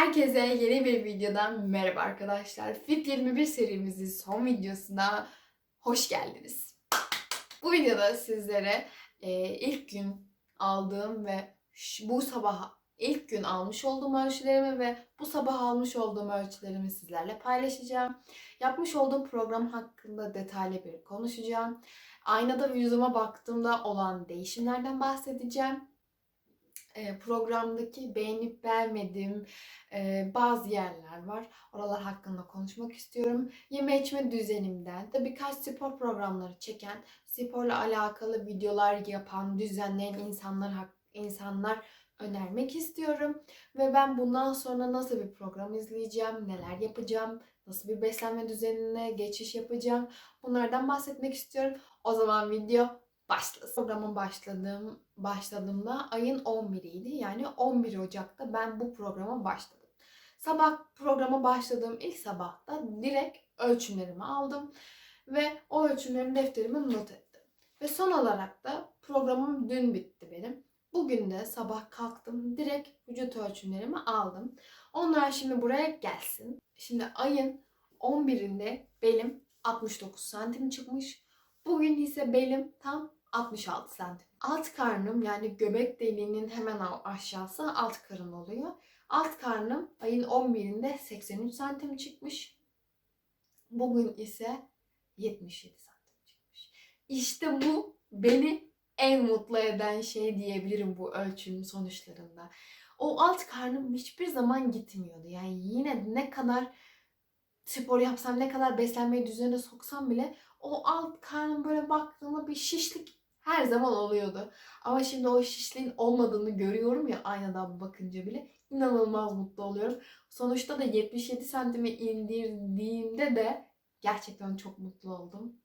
Herkese yeni bir videodan merhaba arkadaşlar. Fit 21 serimizin son videosuna hoş geldiniz. Bu videoda sizlere e, ilk gün aldığım ve bu sabah ilk gün almış olduğum ölçülerimi ve bu sabah almış olduğum ölçülerimi sizlerle paylaşacağım. Yapmış olduğum program hakkında detaylı bir konuşacağım. Aynada yüzüme baktığımda olan değişimlerden bahsedeceğim. E, programdaki beğenip beğenmediğim e, bazı yerler var. Oralar hakkında konuşmak istiyorum. Yeme içme düzenimden de birkaç spor programları çeken, sporla alakalı videolar yapan, düzenleyen insanlar insanlar önermek istiyorum. Ve ben bundan sonra nasıl bir program izleyeceğim, neler yapacağım, nasıl bir beslenme düzenine geçiş yapacağım. Bunlardan bahsetmek istiyorum. O zaman video başlasın. Programa başladığım başladığımda ayın 11'iydi. Yani 11 Ocak'ta ben bu programa başladım. Sabah programa başladığım ilk sabahta direkt ölçümlerimi aldım ve o ölçümlerimi defterime not ettim. Ve son olarak da programım dün bitti benim. Bugün de sabah kalktım direkt vücut ölçümlerimi aldım. Onlar şimdi buraya gelsin. Şimdi ayın 11'inde belim 69 santim çıkmış. Bugün ise belim tam 66 santim. Alt karnım yani göbek deliğinin hemen aşağısı alt karın oluyor. Alt karnım ayın 11'inde 83 santim çıkmış. Bugün ise 77 santim çıkmış. İşte bu beni en mutlu eden şey diyebilirim bu ölçüm sonuçlarında. O alt karnım hiçbir zaman gitmiyordu. Yani yine ne kadar spor yapsam, ne kadar beslenmeyi düzene soksam bile o alt karnım böyle baktığımda bir şişlik her zaman oluyordu. Ama şimdi o şişliğin olmadığını görüyorum ya aynadan bakınca bile inanılmaz mutlu oluyorum. Sonuçta da 77 santime indirdiğimde de gerçekten çok mutlu oldum.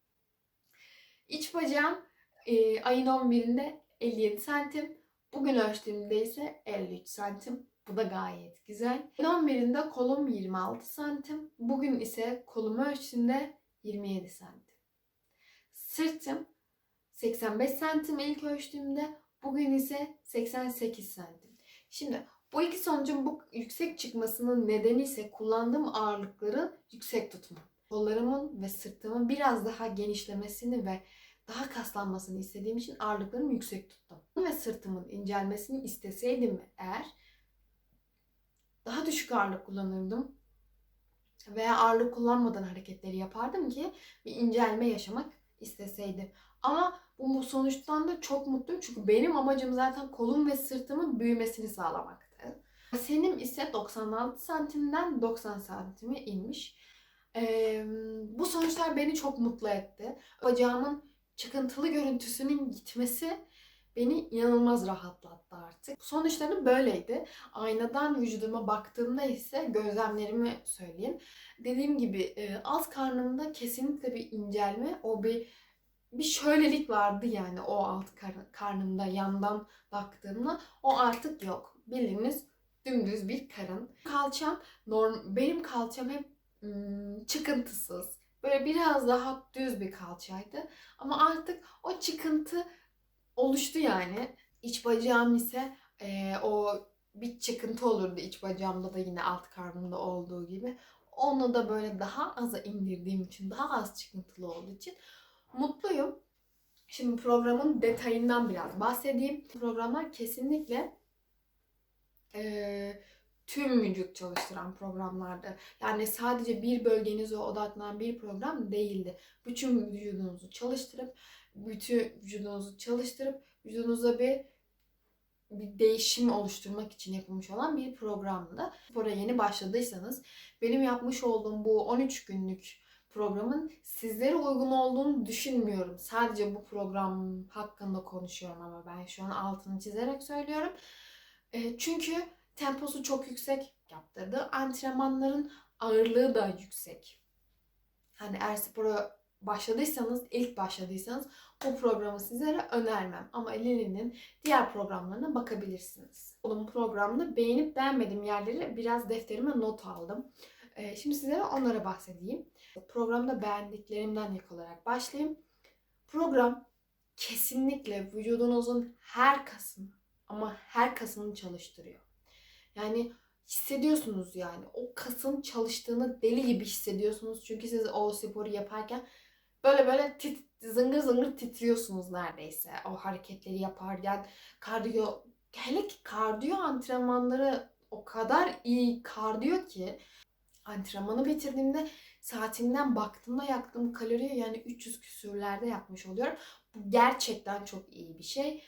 İç bacağım e, ayın 11'inde 57 santim. Bugün ölçtüğümde ise 53 santim. Bu da gayet güzel. Ayın 11'inde kolum 26 santim. Bugün ise kolumu ölçtüğümde 27 santim. Sırtım 85 santim ilk ölçtüğümde. Bugün ise 88 santim. Şimdi bu iki sonucun bu yüksek çıkmasının nedeni ise kullandığım ağırlıkları yüksek tutmam. Kollarımın ve sırtımın biraz daha genişlemesini ve daha kaslanmasını istediğim için ağırlıklarımı yüksek tuttum. Ve sırtımın incelmesini isteseydim eğer daha düşük ağırlık kullanırdım. Veya ağırlık kullanmadan hareketleri yapardım ki bir incelme yaşamak isteseydim. Ama bu sonuçtan da çok mutluyum çünkü benim amacım zaten kolum ve sırtımın büyümesini sağlamaktı. Senim ise 96 santimden 90 santime inmiş. Ee, bu sonuçlar beni çok mutlu etti. Bacağımın çıkıntılı görüntüsünün gitmesi beni inanılmaz rahatlattı artık. Sonuçları böyleydi. Aynadan vücuduma baktığımda ise gözlemlerimi söyleyeyim. Dediğim gibi alt karnımda kesinlikle bir incelme, o bir bir şöylelik vardı yani o alt kar- karnımda yandan baktığımda o artık yok. Bildiğiniz dümdüz bir karın. Kalçam norm benim kalçam hep ım, çıkıntısız. Böyle biraz daha düz bir kalçaydı. Ama artık o çıkıntı oluştu yani. İç bacağım ise e, o bir çıkıntı olurdu iç bacağımda da yine alt karnımda olduğu gibi. Onu da böyle daha aza indirdiğim için, daha az çıkıntılı olduğu için mutluyum. Şimdi programın detayından biraz bahsedeyim. Programlar kesinlikle e, tüm vücut çalıştıran programlardı. Yani sadece bir bölgenize odaklanan bir program değildi. Bütün vücudunuzu çalıştırıp, bütün vücudunuzu çalıştırıp vücudunuza bir bir değişim oluşturmak için yapılmış olan bir programdı. Spora yeni başladıysanız benim yapmış olduğum bu 13 günlük programın sizlere uygun olduğunu düşünmüyorum. Sadece bu program hakkında konuşuyorum ama ben şu an altını çizerek söylüyorum. E, çünkü temposu çok yüksek yaptırdı. Antrenmanların ağırlığı da yüksek. Hani eğer spora başladıysanız, ilk başladıysanız bu programı sizlere önermem. Ama Lili'nin diğer programlarına bakabilirsiniz. Onun programda beğenip beğenmediğim yerleri biraz defterime not aldım. Ee, Şimdi sizlere onlara bahsedeyim. Programda beğendiklerimden ilk olarak başlayayım. Program kesinlikle vücudunuzun her kasını ama her kasını çalıştırıyor. Yani hissediyorsunuz yani. O kasın çalıştığını deli gibi hissediyorsunuz. Çünkü siz o sporu yaparken böyle böyle tit, zıngır zıngır titriyorsunuz neredeyse. O hareketleri yaparken kardiyo hele ki kardiyo antrenmanları o kadar iyi kardiyo ki antrenmanı bitirdiğimde saatimden baktığımda yaktığım kalori yani 300 küsürlerde yapmış oluyorum. Bu gerçekten çok iyi bir şey.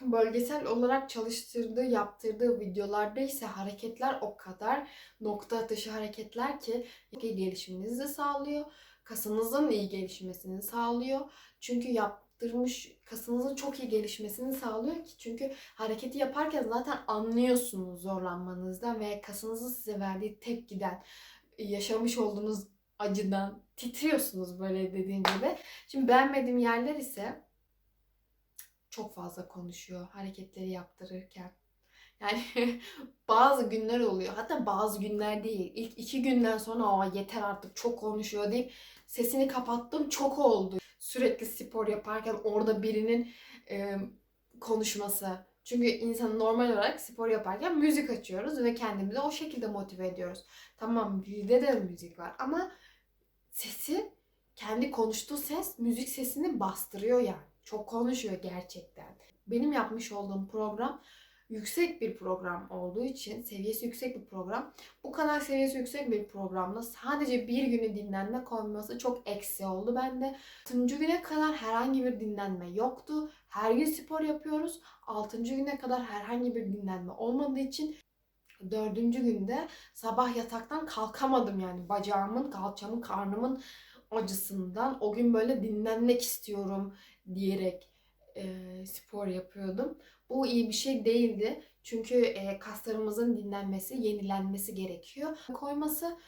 Bölgesel olarak çalıştırdığı, yaptırdığı videolarda ise hareketler o kadar nokta atışı hareketler ki gelişiminizi de sağlıyor. Kasınızın iyi gelişmesini sağlıyor. Çünkü yaptırmış kasınızın çok iyi gelişmesini sağlıyor ki çünkü hareketi yaparken zaten anlıyorsunuz zorlanmanızdan ve kasınızın size verdiği tepkiden, yaşamış olduğunuz acıdan titriyorsunuz böyle dediğim gibi. Şimdi beğenmediğim yerler ise çok fazla konuşuyor hareketleri yaptırırken. Yani bazı günler oluyor. Hatta bazı günler değil. İlk iki günden sonra Aa, yeter artık çok konuşuyor deyip sesini kapattım. Çok oldu. Sürekli spor yaparken orada birinin e, konuşması. Çünkü insan normal olarak spor yaparken müzik açıyoruz ve kendimizi o şekilde motive ediyoruz. Tamam bizde de müzik var ama sesi kendi konuştuğu ses müzik sesini bastırıyor yani. Çok konuşuyor gerçekten. Benim yapmış olduğum program yüksek bir program olduğu için seviyesi yüksek bir program. Bu kadar seviyesi yüksek bir programda sadece bir günü dinlenme konması çok eksi oldu bende. 6. güne kadar herhangi bir dinlenme yoktu. Her gün spor yapıyoruz. 6. güne kadar herhangi bir dinlenme olmadığı için dördüncü günde sabah yataktan kalkamadım yani bacağımın, kalçamın, karnımın acısından o gün böyle dinlenmek istiyorum diyerek e, spor yapıyordum. Bu iyi bir şey değildi. Çünkü e, kaslarımızın dinlenmesi, yenilenmesi gerekiyor. Koyması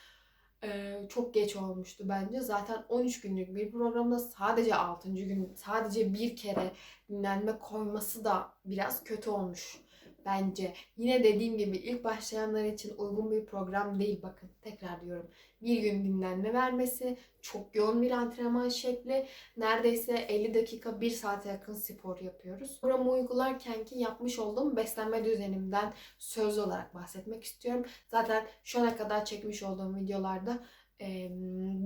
e, çok geç olmuştu bence. Zaten 13 günlük bir programda sadece 6. gün sadece bir kere dinlenme koyması da biraz kötü olmuş bence. Yine dediğim gibi ilk başlayanlar için uygun bir program değil bakın. Tekrar diyorum. Bir gün dinlenme vermesi, çok yoğun bir antrenman şekli. Neredeyse 50 dakika 1 saate yakın spor yapıyoruz. Programı uygularken ki yapmış olduğum beslenme düzenimden söz olarak bahsetmek istiyorum. Zaten şu ana kadar çekmiş olduğum videolarda e,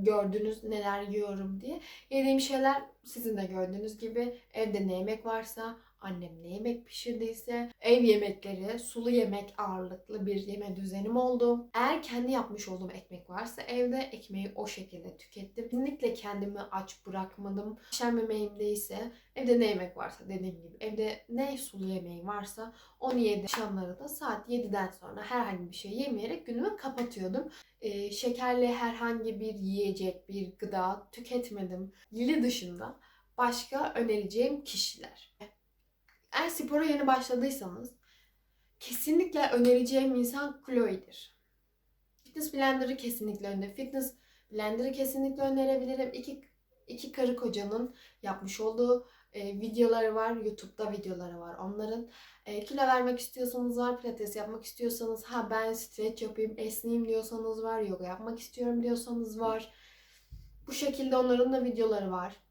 gördünüz neler yiyorum diye. Yediğim şeyler sizin de gördüğünüz gibi evde ne yemek varsa annem ne yemek pişirdiyse ev yemekleri, sulu yemek ağırlıklı bir yeme düzenim oldu. Eğer kendi yapmış olduğum ekmek varsa evde ekmeği o şekilde tükettim. Kesinlikle kendimi aç bırakmadım. Akşam yemeğimde evde ne yemek varsa dediğim gibi evde ne sulu yemeği varsa onu yedim. Akşamları da saat 7'den sonra herhangi bir şey yemeyerek günümü kapatıyordum. Ee, şekerli herhangi bir yiyecek, bir gıda tüketmedim. Lili dışında başka önereceğim kişiler. Eğer spora yeni başladıysanız kesinlikle önereceğim insan Chloe'dir. Fitness Blender'ı kesinlikle öneririm. Fitness Blender'ı kesinlikle önerebilirim. İki, iki karı kocanın yapmış olduğu e, videoları var. YouTube'da videoları var onların. E, kilo vermek istiyorsanız var. Pilates yapmak istiyorsanız ha ben stretch yapayım, esneyim diyorsanız var. Yoga yapmak istiyorum diyorsanız var. Bu şekilde onların da videoları var.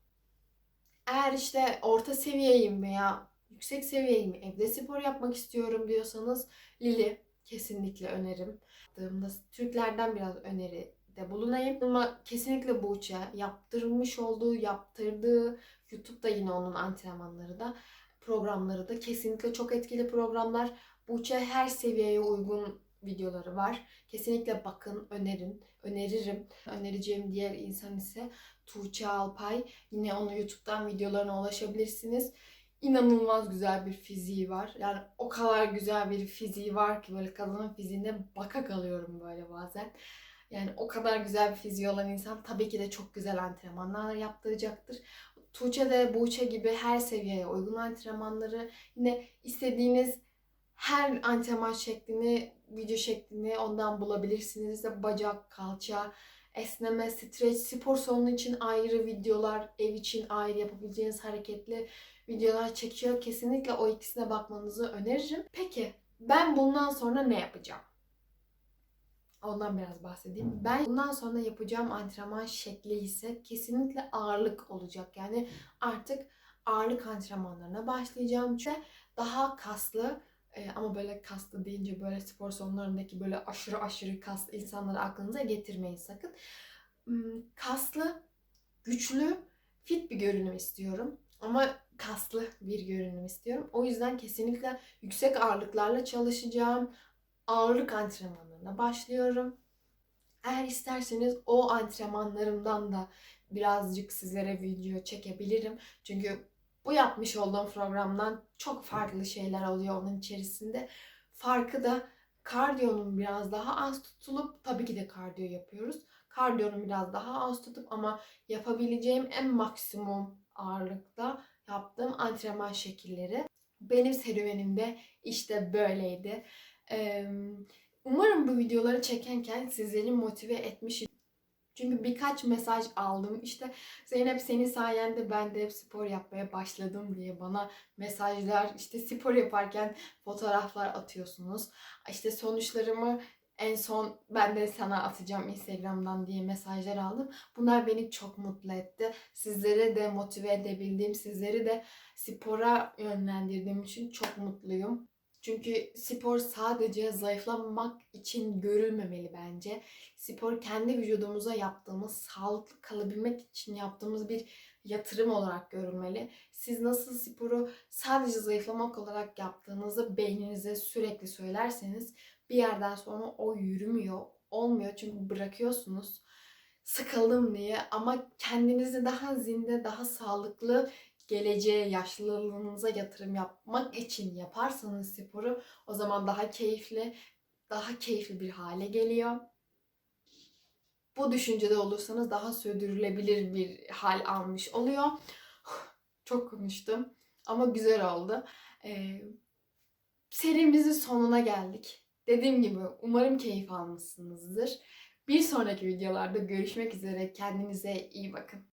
Eğer işte orta seviyeyim veya yüksek seviyeyim, evde spor yapmak istiyorum diyorsanız Lili kesinlikle. Yaptığımda Türklerden biraz öneri de bulunayım. Ama kesinlikle Buğçe yaptırmış olduğu, yaptırdığı YouTube'da yine onun antrenmanları da programları da kesinlikle çok etkili programlar. Buğçe her seviyeye uygun videoları var. Kesinlikle bakın, önerin, öneririm. Önereceğim diğer insan ise Tuğçe Alpay. Yine onu YouTube'dan videolarına ulaşabilirsiniz inanılmaz güzel bir fiziği var. Yani o kadar güzel bir fiziği var ki böyle kadının fiziğine baka kalıyorum böyle bazen. Yani o kadar güzel bir fiziği olan insan tabii ki de çok güzel antrenmanlar yaptıracaktır. Tuğçe de Buğçe gibi her seviyeye uygun antrenmanları yine istediğiniz her antrenman şeklini, video şeklini ondan bulabilirsiniz. İşte bacak, kalça, esneme, streç, spor salonu için ayrı videolar, ev için ayrı yapabileceğiniz hareketli videolar çekiyor. Kesinlikle o ikisine bakmanızı öneririm. Peki ben bundan sonra ne yapacağım? Ondan biraz bahsedeyim. Ben bundan sonra yapacağım antrenman şekli ise kesinlikle ağırlık olacak. Yani artık ağırlık antrenmanlarına başlayacağım. Çünkü daha kaslı Ee, ama böyle kaslı deyince böyle spor salonlarındaki böyle aşırı aşırı kaslı insanları aklınıza getirmeyin sakın. Kaslı, güçlü, fit bir görünüm istiyorum. Ama kaslı bir görünüm istiyorum. O yüzden kesinlikle yüksek ağırlıklarla çalışacağım. Ağırlık antrenmanlarına başlıyorum. Eğer isterseniz o antrenmanlarımdan da birazcık sizlere video çekebilirim. Çünkü bu yapmış olduğum programdan çok farklı şeyler oluyor onun içerisinde. Farkı da kardiyonun biraz daha az tutulup tabii ki de kardiyo yapıyoruz. Kardiyonun biraz daha az tutup ama yapabileceğim en maksimum ağırlıkta yaptığım antrenman şekilleri. Benim serüvenimde işte böyleydi. Umarım bu videoları çekerken sizleri motive etmiş. Çünkü birkaç mesaj aldım. İşte Zeynep senin sayende ben de hep spor yapmaya başladım diye bana mesajlar, işte spor yaparken fotoğraflar atıyorsunuz. İşte sonuçlarımı en son ben de sana atacağım Instagram'dan diye mesajlar aldım. Bunlar beni çok mutlu etti. Sizleri de motive edebildiğim, sizleri de spora yönlendirdiğim için çok mutluyum. Çünkü spor sadece zayıflamak için görülmemeli bence. Spor kendi vücudumuza yaptığımız, sağlıklı kalabilmek için yaptığımız bir yatırım olarak görülmeli. Siz nasıl sporu sadece zayıflamak olarak yaptığınızı beyninize sürekli söylerseniz bir yerden sonra o yürümüyor, olmuyor çünkü bırakıyorsunuz sıkıldım diye ama kendinizi daha zinde, daha sağlıklı geleceğe, yaşlılığınıza yatırım yapmak için yaparsanız sporu o zaman daha keyifli, daha keyifli bir hale geliyor. Bu düşüncede olursanız daha sürdürülebilir bir hal almış oluyor. Çok konuştum ama güzel oldu. Ee, serimizin sonuna geldik. Dediğim gibi umarım keyif almışsınızdır. Bir sonraki videolarda görüşmek üzere. Kendinize iyi bakın.